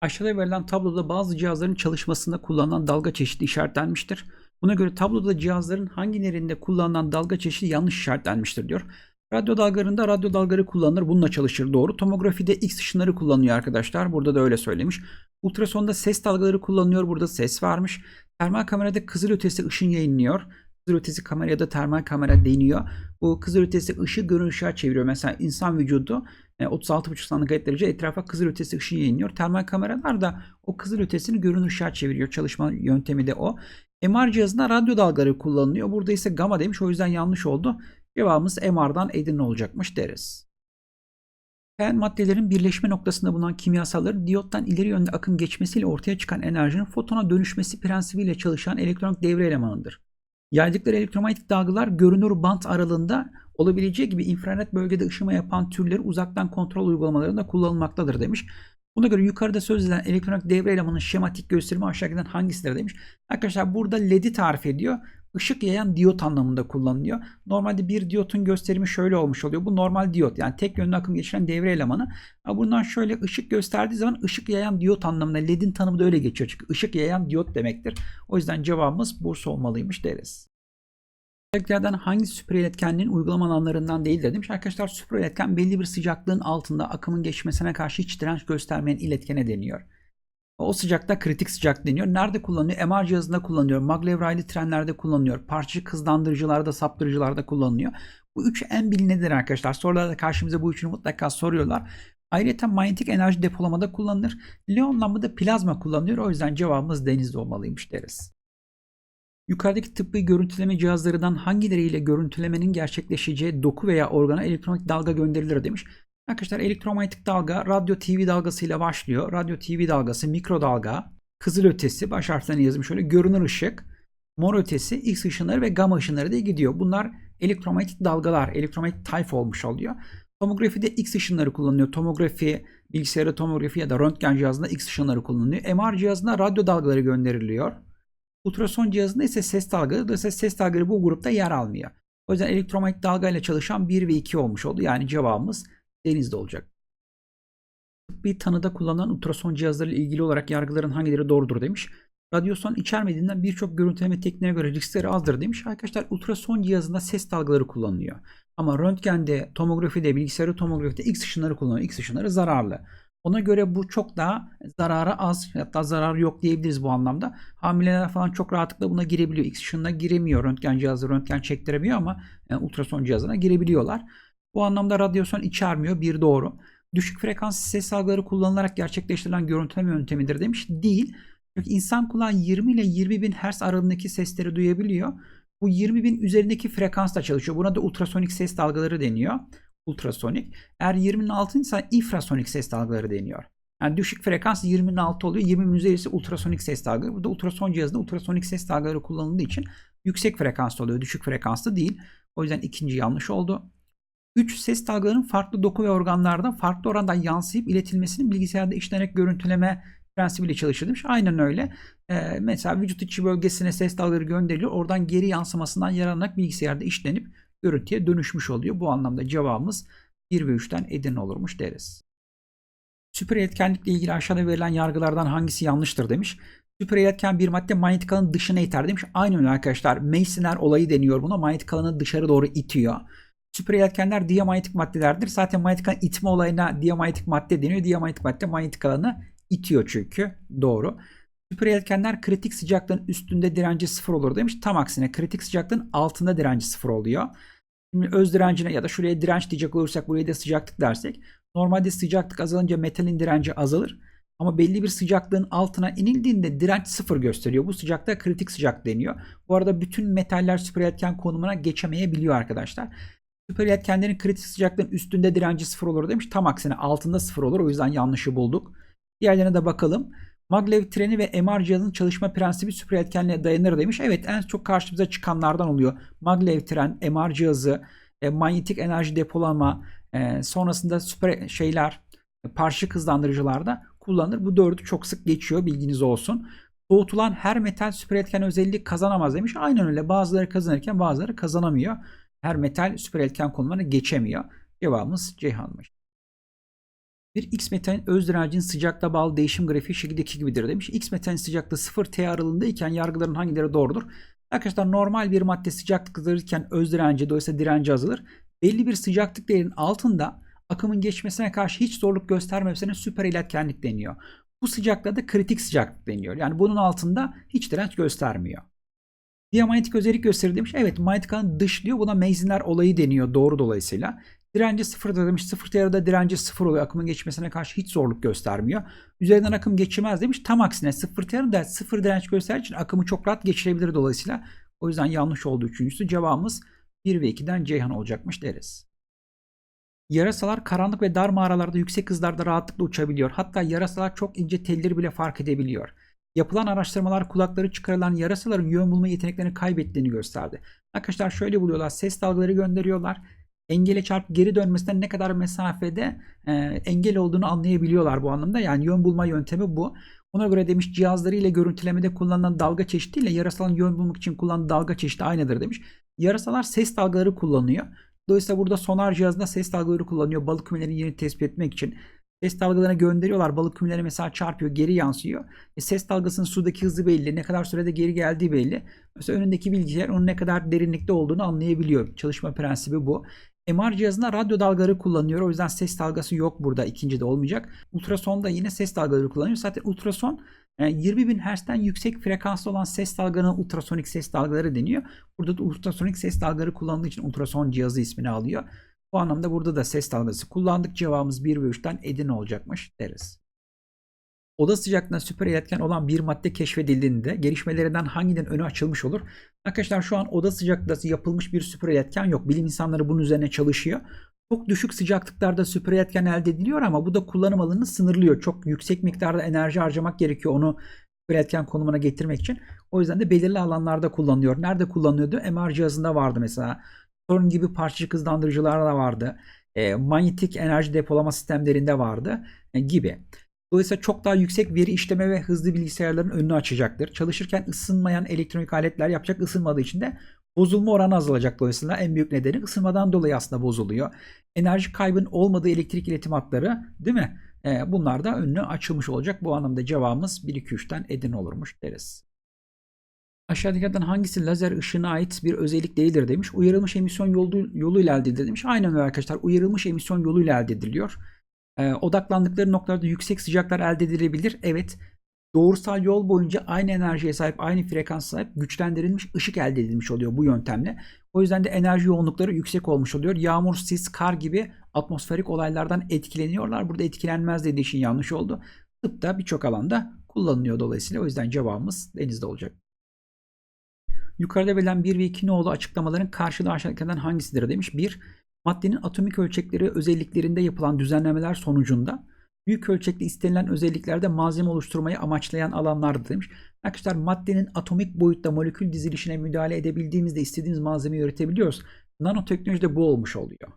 Aşağıda verilen tabloda bazı cihazların çalışmasında kullanılan dalga çeşidi işaretlenmiştir. Buna göre tabloda cihazların hangilerinde kullanılan dalga çeşidi yanlış işaretlenmiştir diyor. Radyo dalgalarında radyo dalgaları kullanılır. Bununla çalışır doğru. Tomografide X ışınları kullanılıyor arkadaşlar. Burada da öyle söylemiş. Ultrasonda ses dalgaları kullanılıyor. Burada ses varmış. Termal kamerada kızılötesi ışın yayınlıyor. Kızılötesi kamera ya da termal kamera deniyor. Bu kızılötesi ışığı görün ışığa çeviriyor. Mesela insan vücudu e, 36,5 santigrat derece etrafa kızılötesi ışığı yayınlıyor. Termal kameralar da o kızılötesini görün ışığa çeviriyor. Çalışma yöntemi de o. MR cihazında radyo dalgaları kullanılıyor. Burada ise gamma demiş. O yüzden yanlış oldu. Cevabımız MR'dan Edirne olacakmış deriz. Fen maddelerin birleşme noktasında bulunan kimyasalların diyottan ileri yönde akım geçmesiyle ortaya çıkan enerjinin fotona dönüşmesi prensibiyle çalışan elektronik devre elemanıdır. Yaydıkları elektromanyetik dalgalar görünür bant aralığında olabileceği gibi infrared bölgede ışıma yapan türleri uzaktan kontrol uygulamalarında kullanılmaktadır demiş. Buna göre yukarıda söz edilen elektronik devre elemanının şematik gösterimi aşağıdakilerden hangisidir demiş. Arkadaşlar burada LED'i tarif ediyor. Işık yayan diyot anlamında kullanılıyor. Normalde bir diyotun gösterimi şöyle olmuş oluyor. Bu normal diyot yani tek yönlü akım geçiren devre elemanı. Bundan şöyle ışık gösterdiği zaman ışık yayan diyot anlamında LED'in tanımı da öyle geçiyor. Çünkü ışık yayan diyot demektir. O yüzden cevabımız Bursa olmalıymış deriz. Aşağıdakilerden hangi süper iletkenliğin uygulama alanlarından değil demiş. Arkadaşlar süper iletken belli bir sıcaklığın altında akımın geçmesine karşı hiç direnç göstermeyen iletkene deniyor. O sıcakta kritik sıcak deniyor. Nerede kullanılıyor? MR cihazında kullanılıyor. Maglev raylı trenlerde kullanılıyor. Parçacık hızlandırıcılarda, saptırıcılarda kullanılıyor. Bu üç en bilinendir arkadaşlar. Sorularda karşımıza bu üçünü mutlaka soruyorlar. Ayrıca manyetik enerji depolamada kullanılır. Leon lambada plazma kullanılıyor. O yüzden cevabımız denizde olmalıymış deriz. Yukarıdaki tıbbi görüntüleme cihazlarından hangileriyle görüntülemenin gerçekleşeceği doku veya organa elektronik dalga gönderilir demiş. Arkadaşlar elektromanyetik dalga radyo TV dalgasıyla başlıyor. Radyo TV dalgası, mikrodalga, kızıl ötesi baş harflerine yazmış şöyle görünür ışık, mor ötesi, X ışınları ve gamma ışınları diye gidiyor. Bunlar elektromanyetik dalgalar, elektromanyetik tayfa olmuş oluyor. Tomografide X ışınları kullanılıyor. Tomografi, bilgisayarda tomografi ya da röntgen cihazında X ışınları kullanılıyor. MR cihazında radyo dalgaları gönderiliyor. Ultrason cihazında ise ses dalgaları. Dolayısıyla ses dalgaları bu grupta yer almıyor. O yüzden elektromanyetik dalgayla çalışan 1 ve 2 olmuş oldu. Yani cevabımız denizde olacak. Bir tanıda kullanılan ultrason cihazları ile ilgili olarak yargıların hangileri doğrudur demiş. Radyoson içermediğinden birçok görüntüleme tekniğine göre riskleri azdır demiş. Arkadaşlar ultrason cihazında ses dalgaları kullanılıyor. Ama röntgende, tomografide, bilgisayarı tomografide X ışınları kullanılıyor. X ışınları zararlı. Ona göre bu çok daha zararı az hatta zararı yok diyebiliriz bu anlamda. Hamileler falan çok rahatlıkla buna girebiliyor. X ışınına giremiyor. Röntgen cihazı röntgen çektiremiyor ama yani ultrason cihazına girebiliyorlar. Bu anlamda radyasyon içermiyor. Bir doğru. Düşük frekanslı ses dalgaları kullanılarak gerçekleştirilen görüntüleme yöntemidir demiş. Değil. Çünkü insan kulağı 20 ile 20 bin Hz aralığındaki sesleri duyabiliyor. Bu 20 bin üzerindeki frekansla çalışıyor. Buna da ultrasonik ses dalgaları deniyor. Ultrasonik. Eğer 20'nin altıysa infrasonik ses dalgaları deniyor. Yani düşük frekans 20'nin altı oluyor. 20'nin üzerisi ultrasonik ses dalgaları. Burada ultrason cihazında ultrasonik ses dalgaları kullanıldığı için yüksek frekanslı oluyor. Düşük frekanslı değil. O yüzden ikinci yanlış oldu. 3 ses dalgalarının farklı doku ve organlarda farklı oranda yansıyıp iletilmesinin bilgisayarda işlenerek görüntüleme prensibiyle çalışır demiş. Aynen öyle. Ee, mesela vücut içi bölgesine ses dalgaları gönderiliyor. Oradan geri yansımasından yararlanarak bilgisayarda işlenip görüntüye dönüşmüş oluyor. Bu anlamda cevabımız 1 ve 3'ten Edirne olurmuş deriz. Süper iletkenlikle ilgili aşağıda verilen yargılardan hangisi yanlıştır demiş. Süper iletken bir madde manyetik alanın dışına iter demiş. Aynen öyle arkadaşlar. Meissner olayı deniyor buna. Manyetik alanı dışarı doğru itiyor. Süper iletkenler diamanyetik maddelerdir. Zaten manyetik alan itme olayına diamanyetik madde deniyor. Diamanyetik madde manyetik alanı itiyor çünkü. Doğru. Süper iletkenler kritik sıcaklığın üstünde direnci sıfır olur demiş. Tam aksine kritik sıcaklığın altında direnci sıfır oluyor. Şimdi öz direncine ya da şuraya direnç diyecek olursak buraya da sıcaklık dersek. Normalde sıcaklık azalınca metalin direnci azalır. Ama belli bir sıcaklığın altına inildiğinde direnç sıfır gösteriyor. Bu sıcaklığa kritik sıcak deniyor. Bu arada bütün metaller süper iletken konumuna geçemeyebiliyor arkadaşlar. Süper iletkenlerin kritik sıcaklığın üstünde direnci sıfır olur demiş. Tam aksine altında sıfır olur. O yüzden yanlışı bulduk. Diğerlerine de bakalım. Maglev treni ve MR cihazının çalışma prensibi süper iletkenliğe dayanır demiş. Evet en çok karşımıza çıkanlardan oluyor. Maglev tren, MR cihazı, e, manyetik enerji depolama, e, sonrasında süper şeyler, e, parçacık hızlandırıcılarda kullanılır. Bu dördü çok sık geçiyor bilginiz olsun. Soğutulan her metal süper etken özelliği kazanamaz demiş. Aynen öyle bazıları kazanırken bazıları kazanamıyor. Her metal süper etken konumlarına geçemiyor. Cevabımız Ceyhan'mış. Bir X metalin öz direncinin sıcaklığa bağlı değişim grafiği şekildeki gibidir demiş. X metalin sıcaklığı 0 T aralığındayken yargıların hangileri doğrudur? Arkadaşlar normal bir madde sıcaklıktayken öz direnci dolayısıyla direnci azalır. Belli bir sıcaklık değerinin altında akımın geçmesine karşı hiç zorluk göstermemesine süper iletkenlik deniyor. Bu sıcaklığa da kritik sıcaklık deniyor. Yani bunun altında hiç direnç göstermiyor. Diyamanyetik özellik gösterir demiş. Evet manyetik alanı dışlıyor. Buna Meissner olayı deniyor doğru dolayısıyla. Direnci sıfırda demiş. Sıfır yarıda direnci sıfır oluyor. Akımın geçmesine karşı hiç zorluk göstermiyor. Üzerinden akım geçmez demiş. Tam aksine sıfır yarıda sıfır direnç gösterdiği için akımı çok rahat geçirebilir dolayısıyla. O yüzden yanlış olduğu üçüncüsü cevabımız 1 ve 2'den Ceyhan olacakmış deriz. Yarasalar karanlık ve dar mağaralarda yüksek hızlarda rahatlıkla uçabiliyor. Hatta yarasalar çok ince telleri bile fark edebiliyor. Yapılan araştırmalar kulakları çıkarılan yarasaların yön bulma yeteneklerini kaybettiğini gösterdi. Arkadaşlar şöyle buluyorlar. Ses dalgaları gönderiyorlar. Engele çarpıp geri dönmesinden ne kadar mesafede e, engel olduğunu anlayabiliyorlar bu anlamda. Yani yön bulma yöntemi bu. Ona göre demiş cihazları ile görüntülemede kullanılan dalga çeşidiyle yarasaların yön bulmak için kullanılan dalga çeşidi aynıdır demiş. Yarasalar ses dalgaları kullanıyor. Dolayısıyla burada sonar cihazında ses dalgaları kullanıyor. Balık kümelerini yerini tespit etmek için. Ses dalgalarını gönderiyorlar. Balık kümeleri mesela çarpıyor, geri yansıyor. E ses dalgasının sudaki hızı belli. Ne kadar sürede geri geldiği belli. Mesela önündeki bilgisayar onun ne kadar derinlikte olduğunu anlayabiliyor. Çalışma prensibi bu. MR cihazında radyo dalgaları kullanıyor. O yüzden ses dalgası yok burada. İkinci de olmayacak. Ultrasonda yine ses dalgaları kullanıyor. Zaten ultrason 20 bin Hz'den yüksek frekanslı olan ses dalgalarına ultrasonik ses dalgaları deniyor. Burada da ultrasonik ses dalgaları kullanıldığı için ultrason cihazı ismini alıyor. Bu anlamda burada da ses dalgası kullandık. Cevabımız 1 ve 3'ten Edirne olacakmış deriz. Oda sıcaklığına süper iletken olan bir madde keşfedildiğinde gelişmelerinden hanginin önü açılmış olur? Arkadaşlar şu an oda sıcaklığında yapılmış bir süper iletken yok. Bilim insanları bunun üzerine çalışıyor. Çok düşük sıcaklıklarda süper iletken elde ediliyor ama bu da kullanım alanını sınırlıyor. Çok yüksek miktarda enerji harcamak gerekiyor onu süper iletken konumuna getirmek için. O yüzden de belirli alanlarda kullanılıyor. Nerede kullanılıyordu? MR cihazında vardı mesela. Sorun gibi parçacık hızlandırıcılar da vardı. E, manyetik enerji depolama sistemlerinde vardı e, gibi. Dolayısıyla çok daha yüksek veri işleme ve hızlı bilgisayarların önünü açacaktır. Çalışırken ısınmayan elektronik aletler yapacak ısınmadığı için de bozulma oranı azalacak dolayısıyla en büyük nedeni ısınmadan dolayı aslında bozuluyor. Enerji kaybın olmadığı elektrik iletim hatları değil mi? E, bunlar da önünü açılmış olacak. Bu anlamda cevabımız 1-2-3'ten edin olurmuş deriz. Aşağıdakilerden hangisi lazer ışığına ait bir özellik değildir demiş. Uyarılmış emisyon yolu, yoluyla elde edilir demiş. Aynen öyle arkadaşlar. Uyarılmış emisyon yoluyla elde ediliyor. Ee, odaklandıkları noktalarda yüksek sıcaklar elde edilebilir. Evet. Doğrusal yol boyunca aynı enerjiye sahip, aynı frekans sahip güçlendirilmiş ışık elde edilmiş oluyor bu yöntemle. O yüzden de enerji yoğunlukları yüksek olmuş oluyor. Yağmur, sis, kar gibi atmosferik olaylardan etkileniyorlar. Burada etkilenmez dediği için yanlış oldu. Tıpta birçok alanda kullanılıyor dolayısıyla. O yüzden cevabımız denizde olacak. Yukarıda verilen 1 ve 2 nolu açıklamaların karşılığı aşağıdakilerden hangisidir demiş. 1. Maddenin atomik ölçekleri özelliklerinde yapılan düzenlemeler sonucunda büyük ölçekli istenilen özelliklerde malzeme oluşturmayı amaçlayan alanlardır demiş. Arkadaşlar maddenin atomik boyutta molekül dizilişine müdahale edebildiğimizde istediğimiz malzemeyi üretebiliyoruz. Nanoteknolojide bu olmuş oluyor.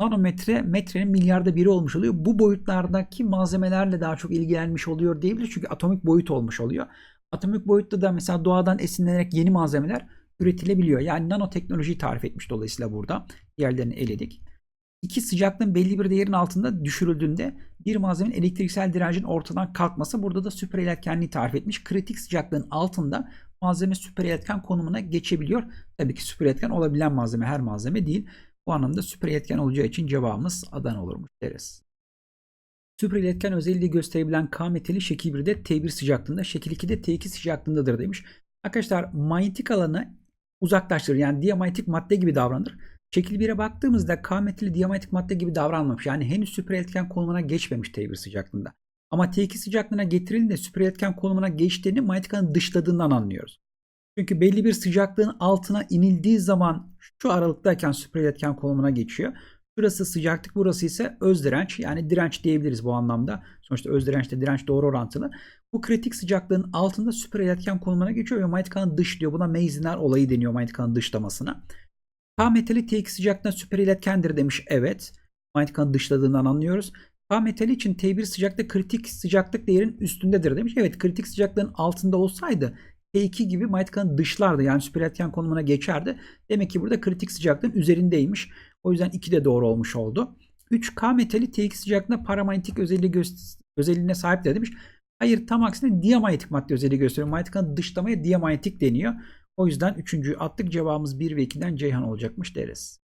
Nanometre metrenin milyarda biri olmuş oluyor. Bu boyutlardaki malzemelerle daha çok ilgilenmiş oluyor diyebiliriz. Çünkü atomik boyut olmuş oluyor. Atomik boyutta da mesela doğadan esinlenerek yeni malzemeler üretilebiliyor. Yani nanoteknolojiyi tarif etmiş dolayısıyla burada. Diğerlerini eledik. İki sıcaklığın belli bir değerin altında düşürüldüğünde bir malzemenin elektriksel direncin ortadan kalkması burada da süper iletkenliği tarif etmiş. Kritik sıcaklığın altında malzeme süper iletken konumuna geçebiliyor. Tabii ki süper iletken olabilen malzeme her malzeme değil. Bu anlamda süper iletken olacağı için cevabımız Adana olurmuş deriz. Süper iletken özelliği gösterebilen K metali şekil 1'de T1 sıcaklığında, şekil 2'de T2 sıcaklığındadır demiş. Arkadaşlar manyetik alanı uzaklaştırır. Yani diamantik madde gibi davranır. Şekil 1'e baktığımızda K metali diamantik madde gibi davranmamış. Yani henüz süper iletken konumuna geçmemiş T1 sıcaklığında. Ama T2 sıcaklığına getirildiğinde süper iletken konumuna geçtiğini manyetik alanı dışladığından anlıyoruz. Çünkü belli bir sıcaklığın altına inildiği zaman şu aralıktayken süper iletken konumuna geçiyor. Burası sıcaklık, burası ise öz direnç. Yani direnç diyebiliriz bu anlamda. Sonuçta öz dirençte direnç doğru orantılı. Bu kritik sıcaklığın altında süper iletken konumuna geçiyor ve manyetik alanı dışlıyor. Buna Meissner olayı deniyor manyetik dışlamasına. K metali T2 sıcaklığında süper iletkendir demiş. Evet. Manyetik dışladığından anlıyoruz. K metali için T1 sıcaklıkta kritik sıcaklık değerin üstündedir demiş. Evet kritik sıcaklığın altında olsaydı T2 gibi manyetik dışlardı. Yani süper iletken konumuna geçerdi. Demek ki burada kritik sıcaklığın üzerindeymiş. O yüzden 2 de doğru olmuş oldu. 3K metali TX sıcaklığında paramanyetik özelliği özelliğine sahip de demiş. Hayır tam aksine diamanyetik madde özelliği gösteriyor. Manyetik dışlamaya diamanyetik deniyor. O yüzden üçüncüyü attık. Cevabımız 1 ve 2'den Ceyhan olacakmış deriz.